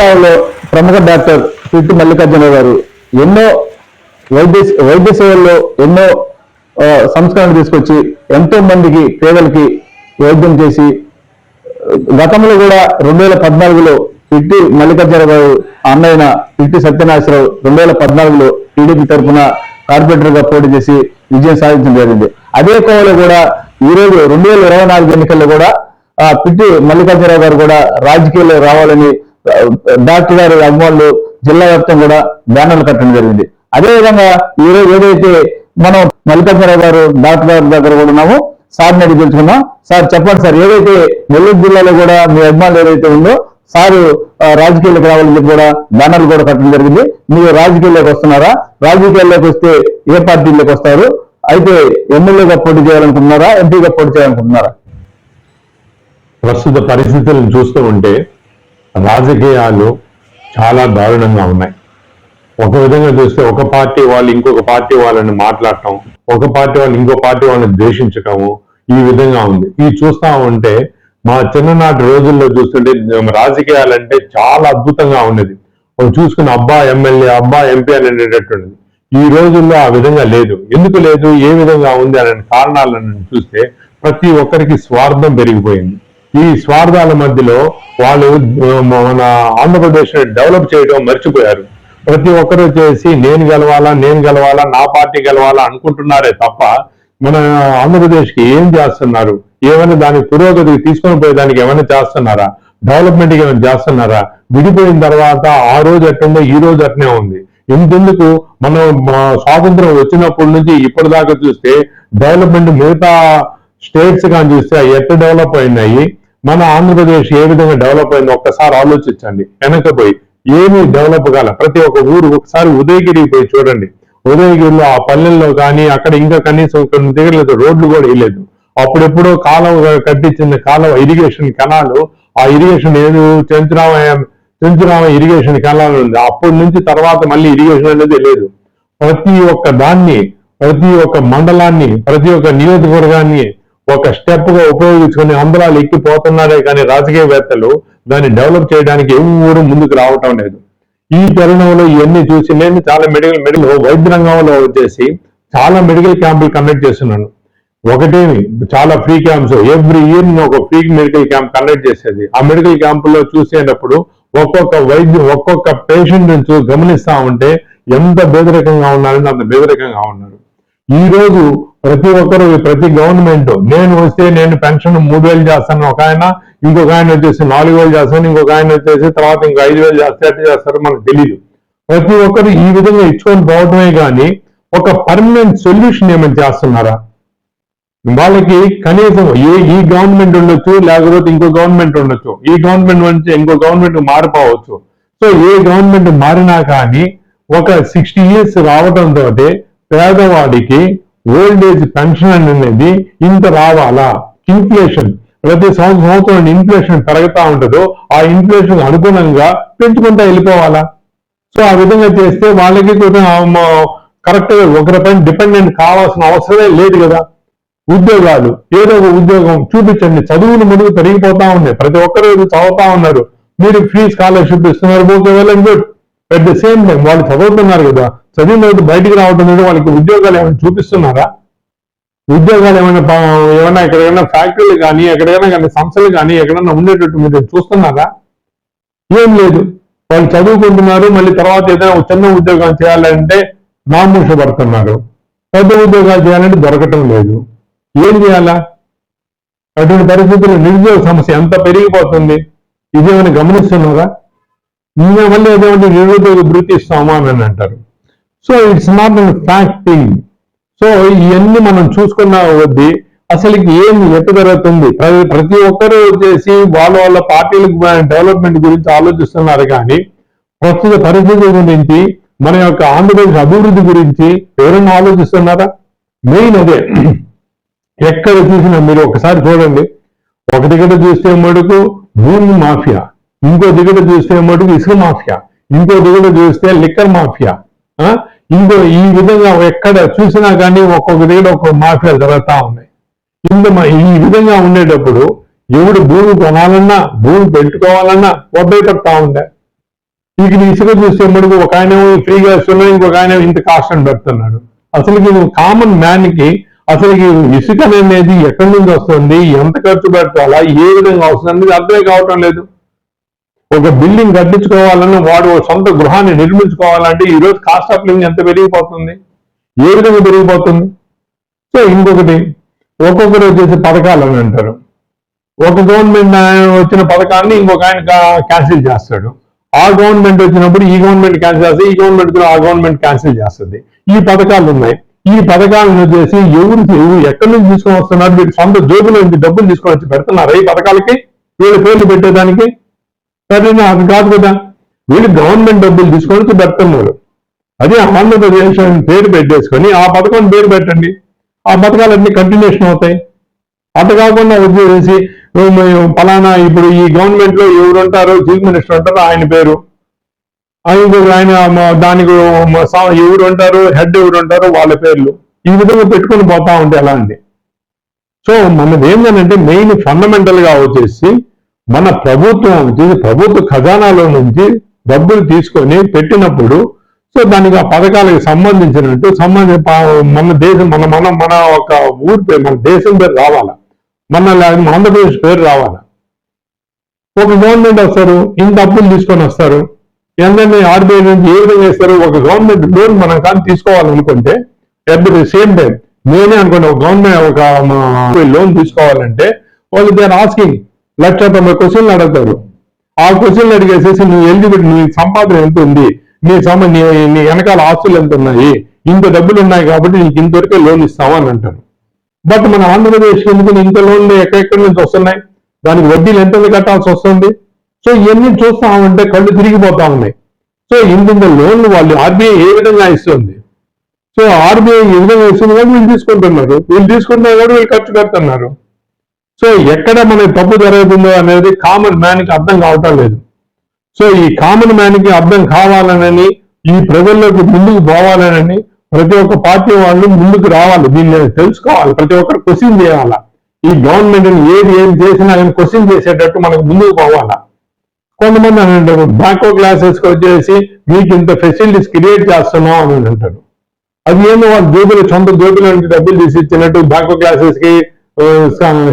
విప్లవంలో ప్రముఖ డాక్టర్ పిట్టు మల్లికార్జున గారు ఎన్నో వైద్య వైద్య సేవల్లో ఎన్నో సంస్కరణలు తీసుకొచ్చి ఎంతో మందికి పేదలకి వైద్యం చేసి గతంలో కూడా రెండు వేల పద్నాలుగులో పిట్టి మల్లికార్జున గారు అన్నయ్య పిట్టి సత్యనాశ్వరరావు రెండు వేల పద్నాలుగులో టీడీపీ తరఫున కార్పొరేటర్గా పోటీ చేసి విజయం సాధించడం జరిగింది. అదే కోవలో కూడా ఈ రోజు రెండు వేల ఇరవై నాలుగు ఎన్నికల్లో కూడా పిట్టి మల్లికార్జునరావు గారు కూడా రాజకీయాల్లో రావాలని డాక్టర్ గారి అభిమానులు జిల్లా వ్యాప్తం కూడా బ్యానర్లు కట్టడం జరిగింది. అదే విధంగా ఈ రోజు ఏదైతే మనం మల్లికార్జునరావు గారు డాక్టర్ గారి దగ్గర కూడా ఉన్నాము సార్ని అడిగి తెలుసుకున్నాం సార్ చెప్పండి సార్ ఏదైతే నెల్లూరు జిల్లాలో కూడా మీ అభిమానులు ఏదైతే ఉందో సారు రాజకీయాలకు రావాలని కూడా బ్యానర్లు కూడా కట్టడం జరిగింది. మీరు రాజకీయాల్లోకి వస్తున్నారా? రాజకీయాల్లోకి వస్తే ఏ పార్టీలోకి వస్తారు? అయితే ఎమ్మెల్యేగా పోటీ చేయాలనుకుంటున్నారా? ఎంపీగా పోటీ చేయాలనుకుంటున్నారా? ప్రస్తుత పరిస్థితులను చూస్తూ ఉంటే రాజకీయాలు చాలా దారుణంగా ఉన్నాయి. ఒక విధంగా చూస్తే ఒక పార్టీ వాళ్ళు ఇంకొక పార్టీ వాళ్ళని మాట్లాడటం ఒక పార్టీ వాళ్ళు ఇంకో పార్టీ వాళ్ళని ద్వేషించటము ఈ విధంగా ఉంది. ఇది చూస్తా ఉంటే మా చిన్ననాటి రోజుల్లో చూస్తుంటే రాజకీయాలంటే చాలా అద్భుతంగా ఉండేది ఒక చూసుకున్న అబ్బా ఎమ్మెల్యే అబ్బా ఎంపీ అని అనేటటువంటిది. ఈ రోజుల్లో ఆ విధంగా లేదు. ఎందుకు లేదు? ఏ విధంగా ఉంది? అనే కారణాలను చూస్తే ప్రతి ఒక్కరికి స్వార్థం పెరిగిపోయింది. ఈ స్వార్థాల మధ్యలో వాళ్ళు మన ఆంధ్రప్రదేశ్ డెవలప్ చేయడం మర్చిపోయారు. ప్రతి ఒక్కరు వచ్చేసి నేను గెలవాలా నేను గెలవాలా నా పార్టీ గెలవాలా అనుకుంటున్నారే తప్ప మన ఆంధ్రప్రదేశ్కి ఏం చేస్తున్నారు? ఏమైనా దాని పురోగతికి తీసుకొని పోయేదానికి ఏమైనా చేస్తున్నారా? డెవలప్మెంట్కి ఏమైనా చేస్తున్నారా? విడిపోయిన తర్వాత ఆ రోజు ఎట్టుందో ఈ రోజు అట్నే ఉంది. ఇంతెందుకు మనం స్వాతంత్రం వచ్చినప్పటి నుంచి ఇప్పటిదాకా చూస్తే డెవలప్మెంట్ మిగతా స్టేట్స్ కానీ చూస్తే అవి డెవలప్ అయినాయి? మన ఆంధ్రప్రదేశ్ ఏ విధంగా డెవలప్ అయిందో ఒక్కసారి ఆలోచించండి. వెనకపోయి ఏమీ డెవలప్ కాల ప్రతి ఒక్క ఊరు ఒకసారి ఉదయగిరి పోయి చూడండి. ఉదయగిరిలో ఆ పల్లెల్లో కానీ అక్కడ ఇంకా కనీసం కొన్ని దగ్గర రోడ్లు కూడా వేయలేదు. అప్పుడెప్పుడో కాలువ కట్టించిన కాలువ ఇరిగేషన్ కెనాలు ఆ ఇరిగేషన్ ఏదో చెంచురామయ్య చెంచురామ ఇరిగేషన్ కెనాల్ ఉంది. అప్పటి నుంచి తర్వాత మళ్ళీ ఇరిగేషన్ అనేది లేదు. ప్రతి ఒక్క దాన్ని ప్రతి ఒక్క మండలాన్ని ప్రతి ఒక్క నియోజకవర్గాన్ని ఒక స్టెప్గా ఉపయోగించుకుని అందరాలు ఎక్కిపోతున్నారే కానీ రాజకీయవేత్తలు దాన్ని డెవలప్ చేయడానికి ఎవరు ముందుకు రావటం లేదు. ఈ తరుణంలో ఇవన్నీ చూసి నేను చాలా మెడికల్ మెడికల్ వైద్య రంగంలో వచ్చేసి చాలా మెడికల్ క్యాంపులు కండక్ట్ చేస్తున్నాను. ఒకటేమి చాలా ఫ్రీ క్యాంప్స్ ఎవ్రీ ఇయర్ నేను ఒక ఫ్రీ మెడికల్ క్యాంప్ కండక్ట్ చేసేది. ఆ మెడికల్ క్యాంపుల్లో చూసేటప్పుడు ఒక్కొక్క వైద్యం ఒక్కొక్క పేషెంట్ నుంచి గమనిస్తా ఉంటే ఎంత బేదరికంగా ఉన్నారని అంత బేదరికంగా ఉన్నారు. ఈ రోజు ప్రతి ఒక్కరు ప్రతి గవర్నమెంట్ నేను వస్తే నేను పెన్షన్ మూడు వేలు చేస్తాను. ఒక ఆయన ఇంకొక ఆయన వచ్చేసి నాలుగు వేలు చేస్తాను. ఇంకొక ఆయన వచ్చేసి తర్వాత ఇంకో ఐదు వేలు చేస్తే ఎట్లా చేస్తారో మనకు తెలియదు ప్రతి ఒక్కరు ఈ విధంగా ఇచ్చుకొని పోవటమే కానీ ఒక పర్మనెంట్ సొల్యూషన్ ఏమైనా చేస్తున్నారా? వాళ్ళకి కనీసం ఏ ఈ గవర్నమెంట్ ఉండొచ్చు లేకపోతే ఇంకో గవర్నమెంట్ ఉండొచ్చు. ఈ గవర్నమెంట్ నుంచి ఇంకో గవర్నమెంట్ మారిపోవచ్చు. సో ఏ గవర్నమెంట్ మారినా కానీ ఒక సిక్స్టీ ఇయర్స్ రావడంతో పేదవాడికి ఓల్డ్ ఏజ్ పెన్షన్ అనేది ఇంత రావాలా? ఇన్ఫ్లేషన్. ప్రతి సంవత్సరం సంవత్సరం ఇన్ఫ్లేషన్ పెరుగుతా ఉంటుందో ఆ ఇన్ఫ్లేషన్ అనుగుణంగా పెంచుకుంటా వెళ్ళిపోవాలా? సో ఆ విధంగా చేస్తే వాళ్ళకి కరెక్ట్గా ఒకరిపైన డిపెండెంట్ కావాల్సిన అవసరమే లేదు కదా. ఉద్యోగాలు ఏదో ఒక ఉద్యోగం చూపించండి. చదువులు ముందుకు పెరిగిపోతా ఉన్నాయి. ప్రతి ఒక్కరు చదువుతా ఉన్నారు. మీరు ఫ్రీ స్కాలర్షిప్ ఇస్తున్నారు. Okay well and good. At the same time వాళ్ళు చదువుతున్నారు కదా చదివిన తర్వాత బయటికి రావడం లేదు వాళ్ళకి ఉద్యోగాలు ఏమైనా చూపిస్తున్నారా? ఉద్యోగాలు ఏమైనా పా- ఏమైనా ఎక్కడైనా ఫ్యాక్టరీలు కానీ ఎక్కడైనా కానీ సంస్థలు కానీ ఎక్కడైనా ఉండేటట్టు మీరు చూస్తున్నారా? ఏం లేదు. వాళ్ళు చదువుకుంటున్నారు మళ్ళీ తర్వాత ఏదైనా చిన్న ఉద్యోగం చేయాలంటే నామూష పడుతున్నారు. పెద్ద ఉద్యోగాలు చేయాలంటే దొరకటం లేదు. ఏం చేయాలా? అటువంటి పరిస్థితుల్లో నిరుద్యోగ సమస్య ఎంత పెరిగిపోతుంది? ఇదేమైనా గమనిస్తున్నారా? ఇంకా మళ్ళీ ఏదేమంటే నిరుద్యోగ భృతి ఇస్తామా అని అంటారు. So it's not an fact thing. So ఇవన్నీ మనం చూసుకున్న కొద్దీ అసలుకి ఏం ఎట్టు జరుగుతుంది? ప్రతి ప్రతి ఒక్కరూ వచ్చేసి వాళ్ళ వాళ్ళ పార్టీలకు డెవలప్మెంట్ గురించి ఆలోచిస్తున్నారు కానీ ప్రస్తుత పరిస్థితి గురించి మన యొక్క ఆంధ్రప్రదేశ్ అభివృద్ధి గురించి ఎవరైనా ఆలోచిస్తున్నారా? మెయిన్ అదే. ఎక్కడ చూసినా మీరు ఒకసారి చూడండి. ఒక దిగట చూస్తే మటుకు భూమి మాఫియా. ఇంకో దిగుడు చూస్తే మటుకు ఇసుక మాఫియా. ఇంకో దిగుడు చూస్తే లిక్కర్ మాఫియా. ఆ? ఇంకో ఈ విధంగా ఎక్కడ చూసినా కానీ ఒక్కొక్క దగ్గర ఒక్కొక్క మాఫియా జరుగుతా ఉన్నాయి. ఇందు ఈ విధంగా ఉండేటప్పుడు ఎవడు భూమి కొనాలన్నా భూమి పెట్టుకోవాలన్నా ఒబ్బై పడతా ఉండే. ఇక ఇసుక చూస్తే మటుకు ఒక ఆయన ఫ్రీగా ఇస్తున్నాడు ఇంకొక ఆయన ఇంత కాస్ట్ అని పెడుతున్నాడు. అసలు కామన్ మ్యాన్కి అసలు ఇసుక అనేది ఎక్కడి నుంచి వస్తుంది ఎంత ఖర్చు పెట్టాలా ఏ విధంగా వస్తుంది అర్థమే కావటం లేదు. ఒక బిల్డింగ్ కట్టించుకోవాలన్నా వాడు సొంత గృహాన్ని నిర్మించుకోవాలంటే ఈ రోజు కాస్ట్ ఆఫ్ లివింగ్ ఎంత పెరిగిపోతుంది? ఏ విధంగా పెరిగిపోతుంది? సో ఇంకొకటి ఒక్కొక్కరు వచ్చేసి పథకాలు అని అంటారు. ఒక గవర్నమెంట్ ఆయన వచ్చిన పథకాన్ని ఇంకొక ఆయన క్యాన్సిల్ చేస్తాడు. ఆ గవర్నమెంట్ వచ్చినప్పుడు ఈ గవర్నమెంట్ క్యాన్సిల్ చేస్తే ఈ గవర్నమెంట్ ఆ గవర్నమెంట్ క్యాన్సిల్ చేస్తుంది. ఈ పథకాలు ఉన్నాయి. ఈ పథకాలను వచ్చేసి ఎవరు ఎవరు ఎక్కడి నుంచి తీసుకొని వస్తున్నారు? వీటి సొంత జోబులో నుంచి డబ్బులు తీసుకొని వచ్చి పెడుతున్నారు ఈ పథకాలకి? వీళ్ళ పేర్లు పెట్టేదానికి? సరేనా అది కాదు కదా. వీళ్ళు గవర్నమెంట్ డబ్బులు తీసుకొని వచ్చి అదే ఆంధ్రప్రదేశ్ అని పేరు పెట్టేసుకొని ఆ పథకం పేరు పెట్టండి. ఆ పథకాలన్నీ కంటిన్యూషన్ అవుతాయి. అటు కాకుండా వచ్చేసి ఫలానా ఇప్పుడు ఈ గవర్నమెంట్లో ఎవరుంటారో చీఫ్ మినిస్టర్ ఉంటారో ఆయన పేరు. ఆయన ఆయన దానికి ఎవరు ఉంటారు హెడ్ ఎవరు ఉంటారు వాళ్ళ పేర్లు. ఈ విధంగా పెట్టుకొని పోతా ఉంటే ఎలా అండి? సో మనది ఏంటంటే మెయిన్ ఫండమెంటల్గా వచ్చేసి మన ప్రభుత్వం వచ్చేసి ప్రభుత్వ ఖజానాలో నుంచి డబ్బులు తీసుకొని పెట్టినప్పుడు సో దానికి ఆ పథకాలకు సంబంధించినట్టు సంబంధించిన మన దేశం మన మన మన ఒక ఊరి పేరు మన దేశం పేరు రావాలా? మన ఆంధ్రప్రదేశ్ పేరు రావాలా? ఒక గవర్నమెంట్ వస్తారు ఇంత అప్పులు తీసుకొని వస్తారు ఎంతని ఆర్బీఐ నుంచి ఏ విధంగా ఇస్తారు ఒక గవర్నమెంట్ లోన్ మనం కానీ తీసుకోవాలనుకుంటే అట్ ది సేమ్ టైం. నేనే అనుకోండి ఒక గవర్నమెంట్ ఒక లోన్ తీసుకోవాలంటే వాళ్ళు దే ఆస్కింగ్ లక్ష తొంభై క్వశ్చన్లు అడుగుతారు. ఆ క్వశ్చన్లు అడిగేసేసి నువ్వు ఎలిజిబిలిటీ నీ సంపాదన ఎంత ఉంది? నీ సమ నీ నీ వెనకాల ఆస్తులు ఎంత ఉన్నాయి? ఇంత డబ్బులు ఉన్నాయి కాబట్టి నీకు ఇంతవరకే లోన్ ఇస్తాము అని అంటారు. బట్ మన ఆంధ్రప్రదేశ్ ఎందుకు ఇంత లోన్లు ఎక్కడెక్కడి నుంచి వస్తున్నాయి? దానికి వడ్డీలు ఎంత కట్టాల్సి వస్తుంది? సో ఇవన్నీ చూస్తా ఉంటే కళ్ళు తిరిగిపోతా ఉన్నాయి. సో ఇంత ఇంత లోన్లు వాళ్ళు ఆర్బీఐ ఏ విధంగా ఇస్తుంది? సో ఆర్బీఐ ఏ విధంగా ఇస్తుంది? కూడా వీళ్ళు తీసుకుంటున్నారు. వీళ్ళు తీసుకుంటున్నారు కూడా వీళ్ళు ఖర్చు పెడుతున్నారు? సో ఎక్కడ మనకి తప్పు జరుగుతుందో అనేది కామన్ మ్యాన్కి అర్థం కావటం లేదు. సో ఈ కామన్ మ్యాన్కి అర్థం కావాలనని ఈ ప్రజల్లోకి ముందుకు పోవాలనని ప్రతి ఒక్క పార్టీ వాళ్ళు ముందుకు రావాలి. దీన్ని తెలుసుకోవాలి. ప్రతి ఒక్కరు క్వశ్చన్ చేయాలా? ఈ గవర్నమెంట్ ఏది ఏం చేసినా ఆయన క్వశ్చన్ చేసేటట్టు మనకు ముందుకు పోవాలా? కొంతమంది అని అంటారు బ్యాకో క్లాసెస్కి వచ్చేసి మీకు ఇంత ఫెసిలిటీస్ క్రియేట్ చేస్తున్నాం అని అంటారు. అది ఏమో వాళ్ళ జోబులు సొంత జోబుల నుంచి డబ్బులు తీసి ఇచ్చినట్టు బ్యాకో క్లాసెస్కి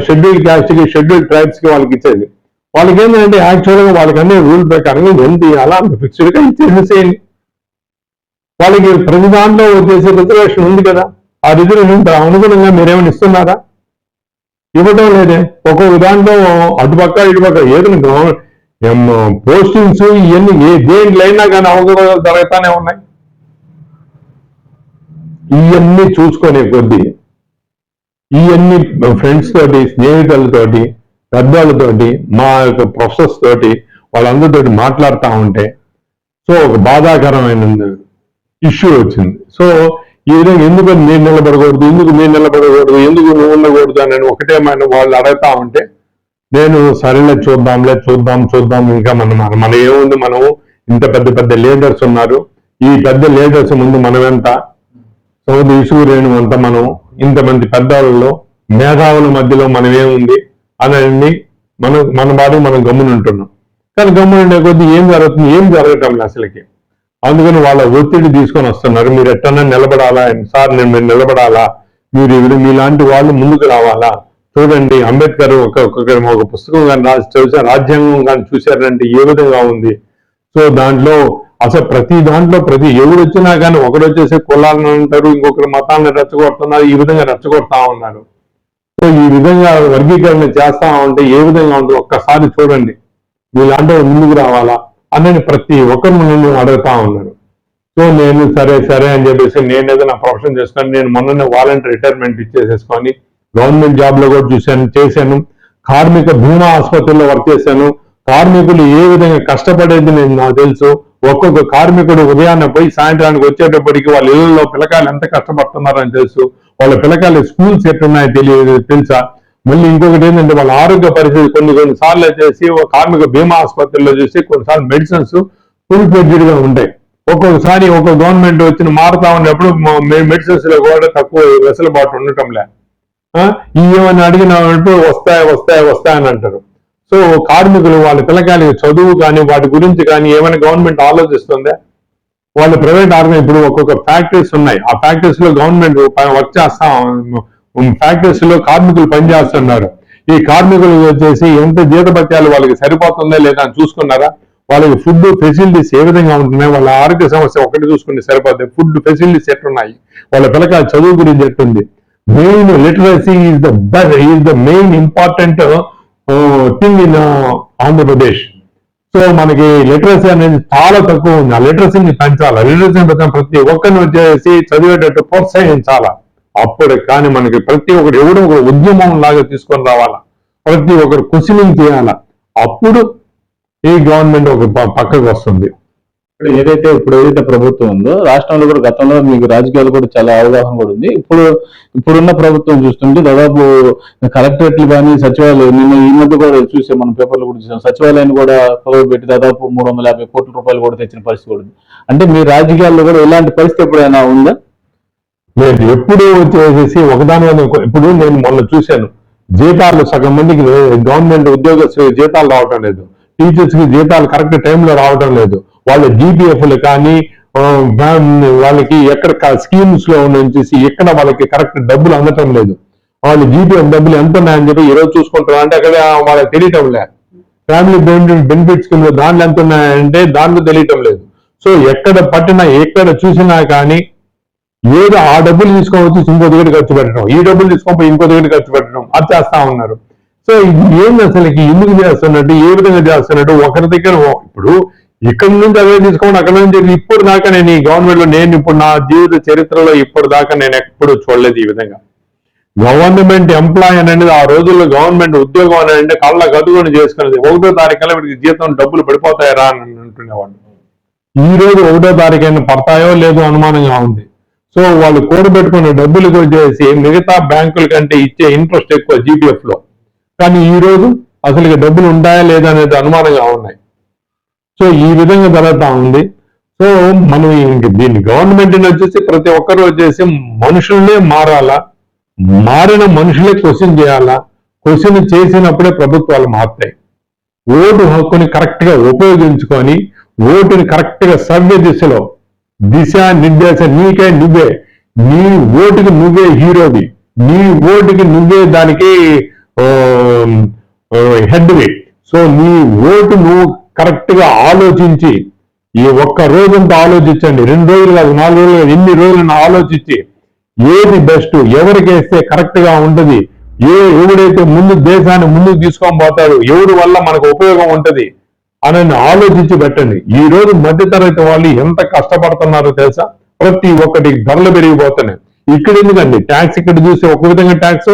షెడ్యూల్ క్యాస్ట్కి షెడ్యూల్ ట్రైబ్స్కి వాళ్ళకి ఇచ్చేది. వాళ్ళకి ఏంటంటే యాక్చువల్గా వాళ్ళకి అన్ని రూల్ ప్రకారంగా ఎంత ఇవ్వాలా అంత ఫిక్స్డ్గా ఇచ్చేసేయండి వాళ్ళకి ప్రతి దాంట్లో వచ్చేసి రిజర్వేషన్ ఉంది కదా. ఆ రిజర్వేషన్ అనుగుణంగా మీరేమైనా ఇస్తున్నారా? ఇవ్వటం లేదే. ఒక్కొక్క దాంట్లో అటుపక్క ఇటుపక్క ఏదైనా పోస్టింగ్స్ ఇవన్నీ ఏ దేంట్లో అయినా కానీ అవగాహన జరుగుతానే ఉన్నాయి. ఇవన్నీ చూసుకునే కొద్దీ ఇవన్నీ ఫ్రెండ్స్ తోటి స్నేహితులతోటి పెద్దలతోటి మా యొక్క ప్రొఫెసర్స్ తోటి వాళ్ళందరితోటి మాట్లాడుతూ ఉంటే సో ఒక బాధాకరమైన ఇష్యూ వచ్చింది. సో ఈ విధంగా ఎందుకు నేను నిలబడకూడదు ఎందుకు నేను నిలబడకూడదు ఎందుకు నువ్వు ఉండకూడదు అని ఒకటే మన వాళ్ళు అడుగుతా ఉంటే నేను సరేలే చూద్దాంలే చూద్దాం చూద్దాం ఇంకా మనం మన- మన ఏముంది మనం ఇంత పెద్ద పెద్ద లీడర్స్ ఉన్నారు. ఈ పెద్ద లీడర్స్ ముందు మనం ఎంత సౌది సూర్యుని అంతా మనం ఇంతమంది పెద్దవాళ్ళలో మేధావుల మధ్యలో మనం ఏముంది అని మనం మన బాడీ మనం గమ్మునుంటున్నాం. కానీ గమ్మునుండే కొద్దీ ఏం జరుగుతుంది? ఏం జరగటం లేదు అసలుకి? అందుకని వాళ్ళ ఒత్తిడి తీసుకొని వస్తున్నారు. మీరు ఎట్టన్నా నిలబడాలా? సార్ నేను మీరు నిలబడాలా? మీరు ఇవి మీలాంటి వాళ్ళు ముందుకు రావాలా? చూడండి అంబేద్కర్ ఒక ఒక- ఒక పుస్తకం కానీ రాసి చూసా రాజ్యాంగం కానీ చూశారంటే ఏ విధంగా ఉంది? సో దాంట్లో అసలు ప్రతి దాంట్లో ప్రతి ఎవరు వచ్చినా కానీ ఒకరు వచ్చేసి కులాలను అంటారు ఇంకొకరు మతాలను రెచ్చగొడుతున్నారు ఈ విధంగా రెచ్చగొడతా ఉన్నారు. సో ఈ విధంగా వర్గీకరణ చేస్తా ఉంటే ఏ విధంగా ఉంటుంది ఒక్కసారి చూడండి. మీలాంటి ముందుకు రావాలా? అని ప్రతి ఒక్కరు నన్ను అడుగుతా ఉన్నారు. సో నేను సరే సరే అని చెప్పేసి నేను ఏదో నా ప్రొఫెషన్ చేసుకొని నేను మొన్ననే వాలంటీర్ రిటైర్మెంట్ ఇచ్చేసేసుకొని గవర్నమెంట్ జాబ్లో కూడా చూశాను చేశాను. కార్మిక బీమా ఆసుపత్రిలో వర్క్ చేశాను. కార్మికులు ఏ విధంగా కష్టపడేది నేను నాకు తెలుసు. ఒక్కొక్క కార్మికుడు ఉదయాన్నే పోయి సాయంత్రానికి వచ్చేటప్పటికి వాళ్ళ ఇళ్ళలో పిల్లకాయలు ఎంత కష్టపడుతున్నారని తెలుసు. వాళ్ళ పిల్లకాయలు స్కూల్స్ ఎట్టున్నాయో తెలియదు తెలుసా? మళ్ళీ ఇంకొకటి ఏంటంటే వాళ్ళ ఆరోగ్య పరిస్థితి కొన్ని కొన్ని సార్లు వచ్చేసి ఒక కార్మిక బీమా ఆసుపత్రిలో చూసి కొన్నిసార్లు మెడిసిన్స్ ఫుల్ ఫ్లెడ్జ్డ్గా ఉంటాయి. ఒక్కొక్కసారి ఒక గవర్నమెంట్ వచ్చిన మారుతా ఉన్నప్పుడు మెడిసిన్స్లో కూడా తక్కువ వెసులుబాటు ఉండటం లే ఆ, ఏమని అడిగినప్పుడు వస్తాయి వస్తాయి వస్తాయి అంటారు. సో కార్మికులు వాళ్ళ పిల్లకాయలకి చదువు కానీ వాటి గురించి కానీ ఏమైనా గవర్నమెంట్ ఆలోచిస్తుందా? వాళ్ళు ప్రైవేట్ ఆర్గనైజ్ ఇప్పుడు ఒక్కొక్క ఫ్యాక్టరీస్ ఉన్నాయి. ఆ ఫ్యాక్టరీస్లో గవర్నమెంట్ వర్క్ చేస్తా ఫ్యాక్టరీస్లో కార్మికులు పనిచేస్తున్నారు ఈ కార్మికులు వచ్చేసి ఎంత జీతభత్యాలు వాళ్ళకి సరిపోతుందా లేదా అని చూసుకున్నారా? వాళ్ళకి ఫుడ్ ఫెసిలిటీస్ ఏ విధంగా ఉంటున్నాయి? వాళ్ళ ఆరోగ్య సమస్య ఒకటి చూసుకుంటే సరిపోతుంది ఫుడ్ ఫెసిలిటీస్ ఎట్లున్నాయి? వాళ్ళ పిల్లకాయ చదువు గురించి ఎట్టుంది? Main literacy is the is the main important thing in Andhra Pradesh so మనకి లిటరసీ అనేది చాలా తక్కువ ఉంది. ఆ లిటరసీని పెంచాలి. లిటరసీ పెంచాలి ప్రతి ఒక్కరిని వచ్చేసి చదివేటట్టు ప్రోత్సహించాలా. అప్పుడు కానీ మనకి ప్రతి ఒక్కరు ఎవడో ఒక ఉద్యమం లాగా తీసుకొని రావాలా? ప్రతి ఒక్కరు కుశలం చేయాలా అప్పుడు ఈ గవర్నమెంట్ ఒక ప- పక్కకు వస్తుంది. ఇప్పుడు ఏదైతే ఇప్పుడు ఏదైతే ప్రభుత్వం ఉందో రాష్ట్రంలో కూడా గతంలో మీకు రాజకీయాలు కూడా చాలా అవగాహన కూడా ఉంది. ఇప్పుడు ఇప్పుడున్న ప్రభుత్వం చూస్తుంటే దాదాపు కలెక్టరేట్లు కానీ సచివాలయం నిన్న ఈ మధ్య కూడా చూసే మనం పేపర్లు కూడా చూసాం. సచివాలయాన్ని కూడా పెట్టి దాదాపు మూడు వందల యాభై కోట్ల రూపాయలు కూడా తెచ్చిన పరిస్థితి కూడా ఉంది. అంటే మీ రాజకీయాల్లో కూడా ఇలాంటి పరిస్థితి ఎప్పుడైనా ఉందా? లేదు. ఎప్పుడు వచ్చేసి ఒకదాని ఇప్పుడు నేను మొన్న చూశాను. జీతాలు సగం మందికి గవర్నమెంట్ ఉద్యోగస్తులు జీతాలు రావటం లేదు. టీచర్స్కి జీతాలు కరెక్ట్ టైంలో రావటం లేదు. వాళ్ళ జీపీఎఫ్లు కానీ వాళ్ళకి ఎక్కడ స్కీమ్స్లో చేసి ఎక్కడ వాళ్ళకి కరెక్ట్ డబ్బులు అందటం లేదు. వాళ్ళు జీపీఎఫ్ డబ్బులు ఎంత ఉన్నాయని చెప్పి ఈ రోజు చూసుకుంటారు అంటే అక్కడ వాళ్ళకి తెలియటం లేదు ఫ్యామిలీ బెనిఫిట్స్ కింద దాంట్లో ఎంత ఉన్నాయంటే దాంట్లో తెలియటం లేదు. సో ఎక్కడ పట్టినా ఎక్కడ చూసినా కానీ ఏదో ఆ డబ్బులు తీసుకోవచ్చు ఇంకో దగ్గర ఖర్చు పెట్టడం ఈ డబ్బులు తీసుకోకపోయి ఇంకో దగ్గర ఖర్చు పెట్టడం అది చేస్తా ఉన్నారు. సో ఇది ఏంది అసలుకి? ఎందుకు చేస్తున్నట్టు? ఏ విధంగా చేస్తున్నట్టు? ఒకరి దగ్గర ఇప్పుడు ఇక్కడ నుంచి అదే తీసుకోండి అక్కడ నుంచి ఇప్పుడు దాకా నేను ఈ గవర్నమెంట్లో నేను ఇప్పుడు నా జీవిత చరిత్రలో ఇప్పుడు దాకా నేను ఎప్పుడు చూడలేదు ఈ విధంగా. గవర్నమెంట్ ఎంప్లాయ్ అనేది ఆ రోజుల్లో గవర్నమెంట్ ఉద్యోగం అని అంటే కళ్ళ గదుగుని చేసుకునేది. ఒకటో తారీఖులో వీడికి జీతం డబ్బులు పడిపోతాయరా అని అంటునేవాడు ఈ రోజు ఒకటో తారీఖు పడతాయో లేదో అనుమానంగా ఉంది. సో వాళ్ళు కూడబెట్టుకున్న డబ్బులు వచ్చేసి మిగతా బ్యాంకుల కంటే ఇచ్చే ఇంట్రెస్ట్ ఎక్కువ జీపీఎఫ్లో. కానీ ఈ రోజు అసలు డబ్బులు ఉంటాయా లేదా అనేది అనుమానంగా ఉన్నాయి. సో ఈ విధంగా జరుగుతూ ఉంది. సో మనం ఇంక దీన్ని గవర్నమెంట్ వచ్చేసి ప్రతి ఒక్కరు వచ్చేసి మనుషులనే మారాలా? మారిన మనుషులే క్వశ్చన్ చేయాలా? క్వశ్చన్ చేసినప్పుడే ప్రభుత్వాలు మారుతాయి. ఓటు హక్కుని కరెక్ట్గా ఉపయోగించుకొని ఓటుని కరెక్ట్గా సవ్య దిశలో దిశ నిర్దేశ నీకే నువ్వే. నీ ఓటుకి నువ్వే హీరోవి. నీ ఓటుకి నువ్వే దానికి హెడ్వి సో నీ ఓటు నువ్వు కరెక్ట్గా ఆలోచించి ఈ ఒక్క రోజంతా ఆలోచించండి. రెండు రోజులు కాదు నాలుగు రోజులు కాదు ఎన్ని రోజులను ఆలోచించి ఏది బెస్ట్ ఎవరికి వేస్తే కరెక్ట్గా ఉంటది ఏ ఎవడైతే ముందు దేశాన్ని ముందుకు తీసుకొని పోతాడు ఎవరి వల్ల మనకు ఉపయోగం ఉంటది అని ఆలోచించి పెట్టండి. ఈ రోజు మధ్యతరగతి వాళ్ళు ఎంత కష్టపడుతున్నారో తెలుసా? ప్రతి ఒక్కటి ధరలు పెరిగిపోతున్నాయి. ఇక్కడ ఎందుకండి ట్యాక్స్ ఇక్కడ చూస్తే ఒక విధంగా ట్యాక్స్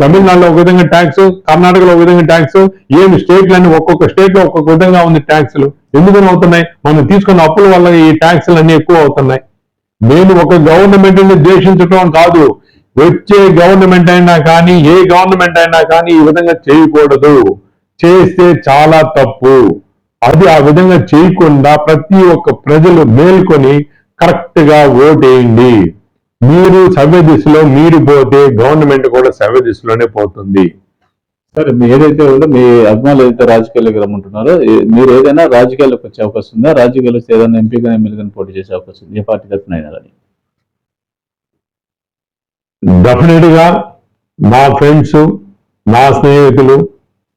తమిళనాడులో ఒక విధంగా ట్యాక్స్ కర్ణాటకలో ఒక విధంగా ట్యాక్స్ ఏమి స్టేట్లన్నీ ఒక్కొక్క స్టేట్లో ఒక్కొక్క విధంగా ఉంది ట్యాక్స్లు ఎందుకని అవుతున్నాయి? మనం తీసుకున్న అప్పుల వల్ల ఈ ట్యాక్స్లు అన్ని ఎక్కువ అవుతున్నాయి. నేను ఒక గవర్నమెంట్ని ద్వేషించడం కాదు. వచ్చే గవర్నమెంట్ అయినా కానీ ఏ గవర్నమెంట్ అయినా కానీ ఈ విధంగా చేయకూడదు. చేస్తే చాలా తప్పు. అది ఆ విధంగా చేయకుండా ప్రతి ఒక్క ప్రజలు మేల్కొని కరెక్ట్గా ఓటేయండి. మీరు సవ్య దిశలో మీరు పోతే గవర్నమెంట్ కూడా సవ్య దిశలోనే పోతుంది. సరే మీ ఏదైతే ఉందో మీ అభిమానులు ఏదైతే రాజకీయాల్లోకి రమ్మంటున్నారో ఏ- మీరు ఏదైనా రాజకీయాల్లోకి వచ్చే అవకాశం ఉందా? రాజకీయాల్లో ఏదైనా ఎంపీగా ఎమ్మెల్యేగా పోటీ చేసే అవకాశం ఉంది? ఏ పార్టీ తరఫున అయినా కానీ. డెఫినెట్గా నా ఫ్రెండ్స్ నా స్నేహితులు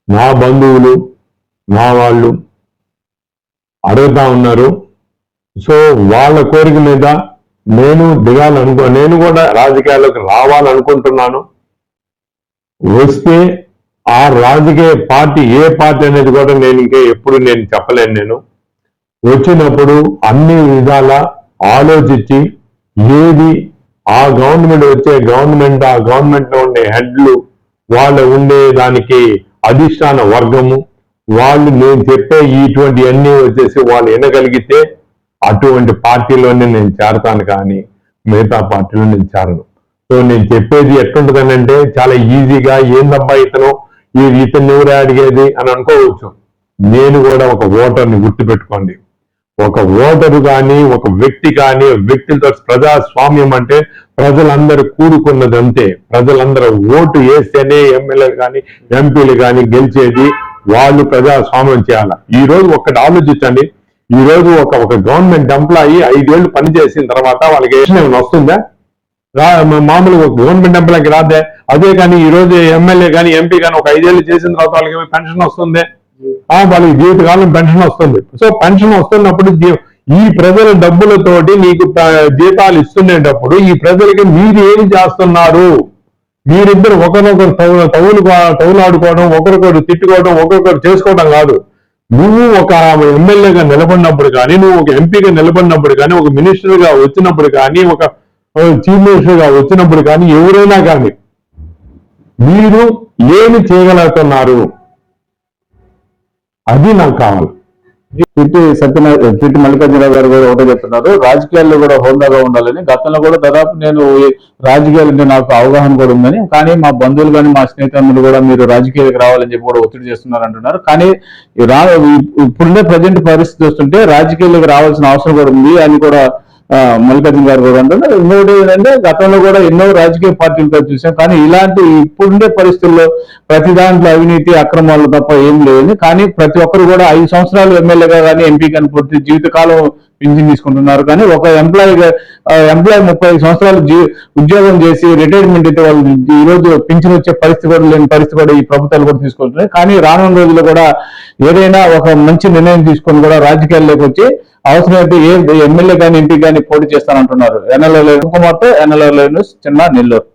నా బంధువులు నా వాళ్ళు అడుగుతా ఉన్నారు. సో వాళ్ళ కోరిక మీద నేను దిగాలనుకో నేను కూడా రాజకీయాల్లోకి రావాలనుకుంటున్నాను. వస్తే ఆ రాజకీయ పార్టీ ఏ పార్టీ అనేది కూడా నేను ఇంకా ఎప్పుడు నేను చెప్పలేను నేను. వచ్చినప్పుడు అన్ని విధాల ఆలోచించి ఏది ఆ గవర్నమెంట్ వచ్చే గవర్నమెంట్ ఆ గవర్నమెంట్లో ఉండే హెడ్లు వాళ్ళు ఉండే దానికి అధిష్టాన వర్గము వాళ్ళు నేను చెప్పే ఇటువంటి అన్ని వచ్చేసి వాళ్ళు వినగలిగితే అటువంటి పార్టీలోనే నేను చేరతాను కానీ మిగతా పార్టీలో నేను చేరను. సో నేను చెప్పేది ఎట్లుంటుందనంటే చాలా ఈజీగా ఏందబ్బా ఇతను? ఈ ఇతను ఎవరే అడిగేది అని అనుకోవచ్చు. నేను కూడా ఒక ఓటర్ని గుర్తుపెట్టుకోండి. ఒక ఓటరు కానీ ఒక వ్యక్తి కానీ వ్యక్తులతో ప్రజాస్వామ్యం అంటే ప్రజలందరూ కూడుకున్నది అంతే ప్రజలందరూ ఓటు వేస్తేనే ఎమ్మెల్యేలు కానీ ఎంపీలు కానీ గెలిచేది వాళ్ళు ప్రజాస్వామ్యం చేయాలి. ఈ రోజు ఒక్కటి ఆలోచించండి. ఈ రోజు ఒక ఒక గవర్నమెంట్ ఎంప్లాయీ ఐదేళ్ళు పనిచేసిన తర్వాత వాళ్ళకి ఏమైనా వస్తుందా? రా మామూలుగా ఒక గవర్నమెంట్ ఎంప్లాయీకి రాదే అదే కానీ ఈ రోజు ఎమ్మెల్యే కానీ ఎంపీ కానీ ఒక ఐదేళ్ళు చేసిన తర్వాత వాళ్ళకి ఏమైనా పెన్షన్ వస్తుంది? ఆ వాళ్ళకి జీవితకాలం పెన్షన్ వస్తుంది. సో పెన్షన్ వస్తున్నప్పుడు ఈ ప్రజల డబ్బులతోటి నీకు జీతాలు ఇస్తుండేటప్పుడు ఈ ప్రజలకి మీరు ఏమి చేస్తున్నారు? మీరిద్దరు ఒకరినొకరు తగులు తౌలు తౌలాడుకోవడం ఒకరికొకరు తిట్టుకోవడం ఒకరికొకరు చేసుకోవడం కాదు. నువ్వు ఒక ఎమ్మెల్యేగా నిలబడినప్పుడు కానీ నువ్వు ఒక ఎంపీగా నిలబడినప్పుడు కానీ ఒక మినిస్టర్గా వచ్చినప్పుడు కానీ ఒక చీఫ్ మినిస్టర్గా వచ్చినప్పుడు కానీ ఎవరైనా కానీ మీరు ఏమి చేయగలుగుతున్నారు? అది నాకు కావాలి. పిటి సత్యనారాయణ పిటి మల్లికార్జునరావు గారు కూడా ఒకటే చెప్తున్నారు. రాజకీయాల్లో కూడా హోందాగా ఉండాలని. గతంలో కూడా దాదాపు నేను రాజకీయాలంటే నాకు అవగాహన కూడా ఉందని. కానీ మా బంధువులు కానీ మా స్నేహితులు కూడా మీరు రాజకీయాలకు రావాలని చెప్పి కూడా ఒత్తిడి చేస్తున్నారు అంటున్నారు. కానీ రా ఈ- ప్రజెంట్ పరిస్థితి వస్తుంటే రాజకీయాలకు రావాల్సిన అవసరం కూడా ఉంది అని కూడా మల్లికార్జున గారు కూడా అంటున్నారు ఇంకోటి ఏంటంటే గతంలో కూడా ఎన్నో రాజకీయ పార్టీలు చూసాం. కానీ ఇలాంటి ఇప్పుడుండే పరిస్థితుల్లో ప్రతి దాంట్లో అవినీతి అక్రమాలు తప్ప ఏం లేదు కానీ ప్రతి ఒక్కరు కూడా ఐదు సంవత్సరాలు ఎమ్మెల్యేగా కానీ ఎంపీ కానీ పూర్తి జీవితకాలం పింఛన్ తీసుకుంటున్నారు. కానీ ఒక ఎంప్లాయీ ఎంప్లాయీ ముప్పై ఐదు సంవత్సరాలు జీ- ఉద్యోగం చేసి రిటైర్మెంట్ అయితే వాళ్ళు ఈ రోజు పింఛన్ వచ్చే పరిస్థితి కూడా లేని పరిస్థితి కూడా ఈ ప్రభుత్వాలు కూడా తీసుకుంటున్నాయి. కానీ రానున్న రోజుల్లో కూడా ఏదైనా ఒక మంచి నిర్ణయం తీసుకొని కూడా రాజకీయాల్లోకి వచ్చి అవసరమైతే ఏ ఎమ్మెల్యే కానీ ఎంపీ కానీ పోటీ చేస్తానంటున్నారు. ఎన్ఎల్ఏ కుమార్తె ఎన్ఎల్ఏ చిన్న నెల్లూరు.